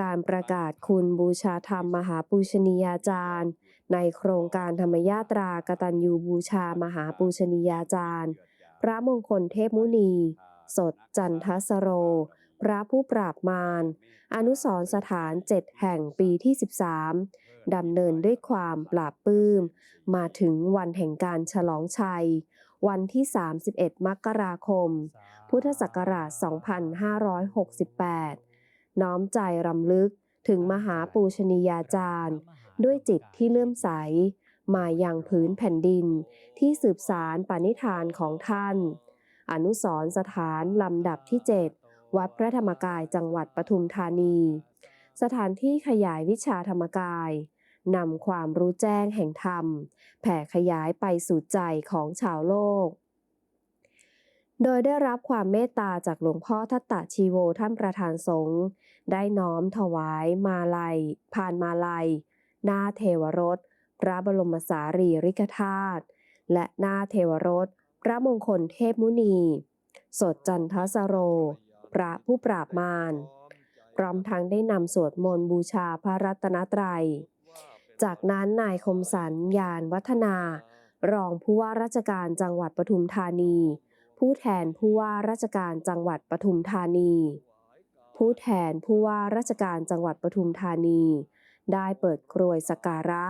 การประกาศคุณบูชาธรรมมหาปูชนียาจารย์ ในโครงการธรรมยาตรากตัญญูบูชามหาปูชนียาจารย์ พระมงคลเทพมุนี สดจันทสโร พระผู้ปราบมาร อนุสรสถานเจ็ดแห่งปีที่ 13 ดำเนินด้วยความปราบปลื้ม มาถึงวันแห่งการฉลองชัย วันที่ 31 มกราคม พุทธศักราช 2568 น้อมใจรำลึกถึงมหาปูชนียาจารย์ ด้วยจิตที่เลื่อมใส มาอยังพื้นแผ่นดิน ที่สืบสารปณิธานของท่าน อนุสรสถานลำดับที่ 7 วัดพระธรรมกายจังหวัดปทุมธานี สถานที่ขยายวิชาธรรมกายนำความรู้แจ้งแห่งธรรม แผ่ขยายไปสู่ใจของชาวโลก โดยได้รับความเมตตาจากหลวงพ่อทัตตะชีโวท่านประธานสงฆ์ได้น้อมถวายมาลัยผ่านมาลัย หน้าเทวรถพระบรมสารีริกธาตุและหน้าเทวรถพระมงคลเทพมุนี สดจันทสโร พระผู้ปราบมารพร้อมทั้งได้นำสวดมนต์บูชาพระรัตนตรัย จากนั้นนายคมสันยานวัฒนา รองผู้ว่าราชการจังหวัดปทุมธานี ผู้แทนผู้ว่าราชการจังหวัดปทุมธานี ผู้แทนผู้ว่าราชการจังหวัดปทุมธานี ได้เปิดกรวยสกการะ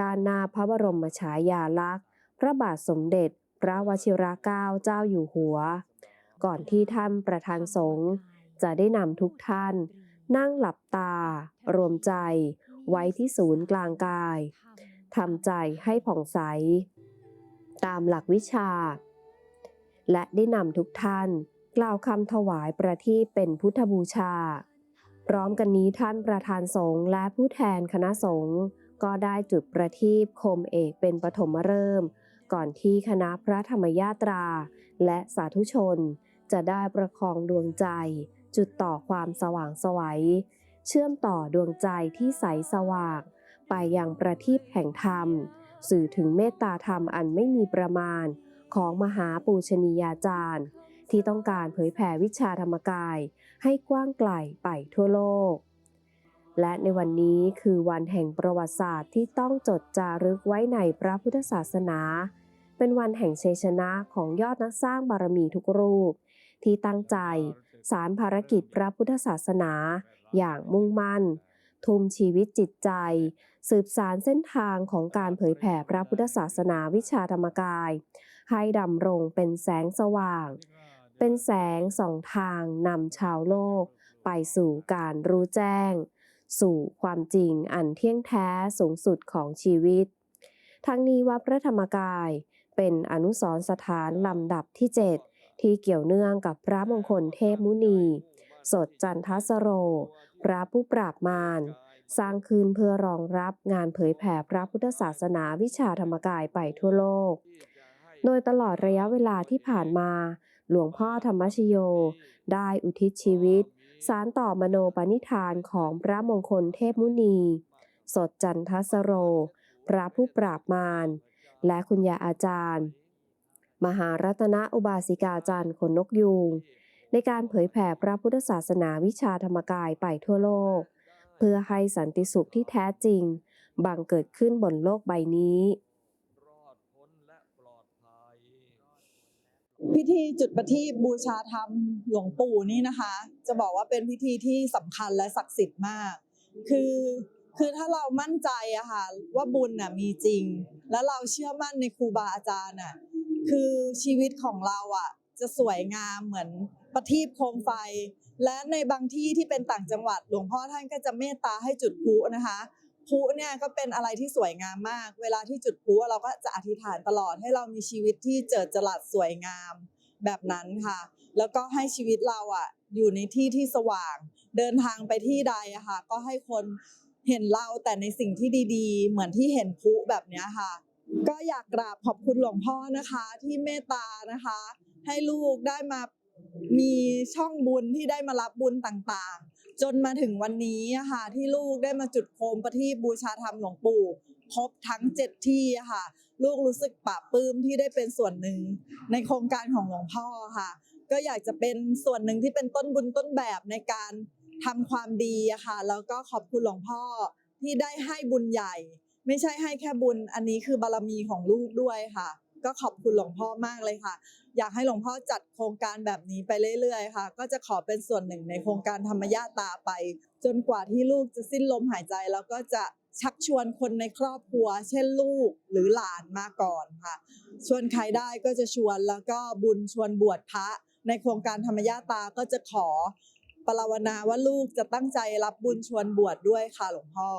ด้านหน้าพระบรมฉายาลักษณ์ พระบาทสมเด็จ พระวชิรเกล้าเจ้าอยู่หัว ก่อนที่ท่านประธานสงฆ์จะได้นำทุกท่าน นั่งหลับตา รวมใจ ไว้ที่ศูนย์กลางกายทำใจให้ผ่องใส ตามหลักวิชา และได้นำทุกท่าน กล่าวคำถวายประทีปเป็นพุทธบูชา พร้อมกันนี้ท่านประธานสงฆ์และผู้แทนคณะสงฆ์ก็ได้จุดประทีปคมเอกเป็นปฐมฤกษ์ก่อนที่คณะพระธรรมยาตรา และสาธุชน จะได้ประคองดวงใจ จุดต่อความสว่างไสวัย เชื่อมต่อดวงใจที่ใสสว่าง ไปยังประทีปแห่งธรรม สื่อถึงเมตตาธรรมอันไม่มีประมาณ ของมหาปูชนียาจารย์ ที่ต้องการเผยแผ่วิชาธรรมกายให้กว้างไกลไปทั่วโลก และในวันนี้คือวันแห่งประวัติศาสตร์ที่ต้องจดจารึกไว้ในพระพุทธศาสนา เป็นวันแห่งชัยชนะของยอดนักสร้างบารมีทุกรูป ที่ตั้งใจสารภารกิจพระพุทธศาสนา อย่างมุ่งมั่น ทุ่มชีวิตจิตใจ สืบสารเส้นทางของการเผยแผ่พระพุทธศาสนาวิชาธรรมกาย ให้ดำรงเป็นแสงสว่าง เป็นแสงสองทางนำชาวโลก ไปสู่การรู้แจ้ง สู่ความจริงอันเที่ยงแท้สูงสุดของชีวิต ทั้งนี้วัดพระธรรมกายเป็นอนุสรสถานลำดับที่ 7 ที่เกี่ยวเนื่องกับพระมงคลเทพมุนี สดจันทสโร พระผู้ปราบมารสร้างขึ้นเพื่อรองรับงานเผยแผ่พระพุทธศาสนาวิชาธรรมกายไปทั่วโลก โดยตลอดระยะเวลาที่ผ่านมา หลวงพ่อธรรมชโย ได้อุทิศชีวิต สารต่อมโนปณิธานของพระมงคลเทพมุนี สดจันทสโร พระผู้ปราบมาร และคุณยาอาจารย์ มหารัตนอุบาสิกาจารย์ขนนกยูงในการเผยแผ่พระพุทธศาสนาวิชาธรรมกายไปทั่วโลก เพื่อให้สันติสุขที่แท้จริง บังเกิดขึ้นบนโลกใบนี้ รอดพ้นและปลอดภัย พิธีจุดประทีปบูชาธรรมหลวงปู่นี่นะคะ จะบอกว่าเป็นพิธีที่สำคัญและศักดิ์สิทธิ์มาก คือคือถ้าเรามั่นใจอะค่ะว่าบุญน่ะมีจริง แล้วเราเชื่อมั่นในครูบาอาจารย์น่ะคือชีวิตของเราอะจะสวยงามเหมือนประทีปโคมไฟ และในบางที่ที่เป็นต่างจังหวัด หลวงพ่อท่านก็จะเมตตาให้จุดพลุนะคะ พลุเนี่ยก็เป็นอะไรที่สวยงามมาก เวลาที่จุดพลุเราก็จะอธิษฐานตลอดให้เรามีชีวิตที่เจิดจรัสสวยงามแบบนั้นค่ะ แล้วก็ให้ชีวิตเราอะอยู่ในที่ที่สว่าง เดินทางไปที่ใดอะค่ะ ก็ให้คนเห็นเราแต่ในสิ่งที่ดีๆ เหมือนที่เห็นพลุแบบนี้ค่ะ ก็อยากกราบขอบคุณหลวงพ่อนะคะที่เมตตานะคะ ให้ลูกได้มามีช่องบุญที่ได้มารับบุญต่างๆ จนมาถึงวันนี้ค่ะที่ลูกได้มาจุดโคมประทีปบูชาธรรมหลวงปู่ครบทั้งเจ็ดที่ค่ะ ลูกรู้สึกปลาบปลื้มที่ได้เป็นส่วนหนึ่งในโครงการของหลวงพ่อค่ะ ก็อยากจะเป็นส่วนหนึ่งที่เป็นต้นบุญต้นแบบในการทำความดีค่ะ แล้วก็ขอบคุณหลวงพ่อที่ได้ให้บุญใหญ่ ไม่ใช่ให้แค่บุญอันนี้คือบารมีของลูกด้วยค่ะ ก็ขอบคุณหลวงพ่อมากเลยค่ะ อยากให้หลวงพ่อจัดโครงการแบบนี้ไปเรื่อยๆค่ะ ก็จะขอเป็นส่วนหนึ่งในโครงการธรรมญาตาไป จนกว่าที่ลูกจะสิ้นลมหายใจแล้วก็จะชักชวนคนในครอบครัว เช่นลูกหรือหลานมาก่อนค่ะ ชวนใครได้ก็จะชวนแล้วก็บุญชวนบวชพระ ในโครงการธรรมญาตาก็จะขอปรารถนาว่าลูกจะตั้งใจรับบุญชวนบวชด้วยค่ะหลวงพ่อ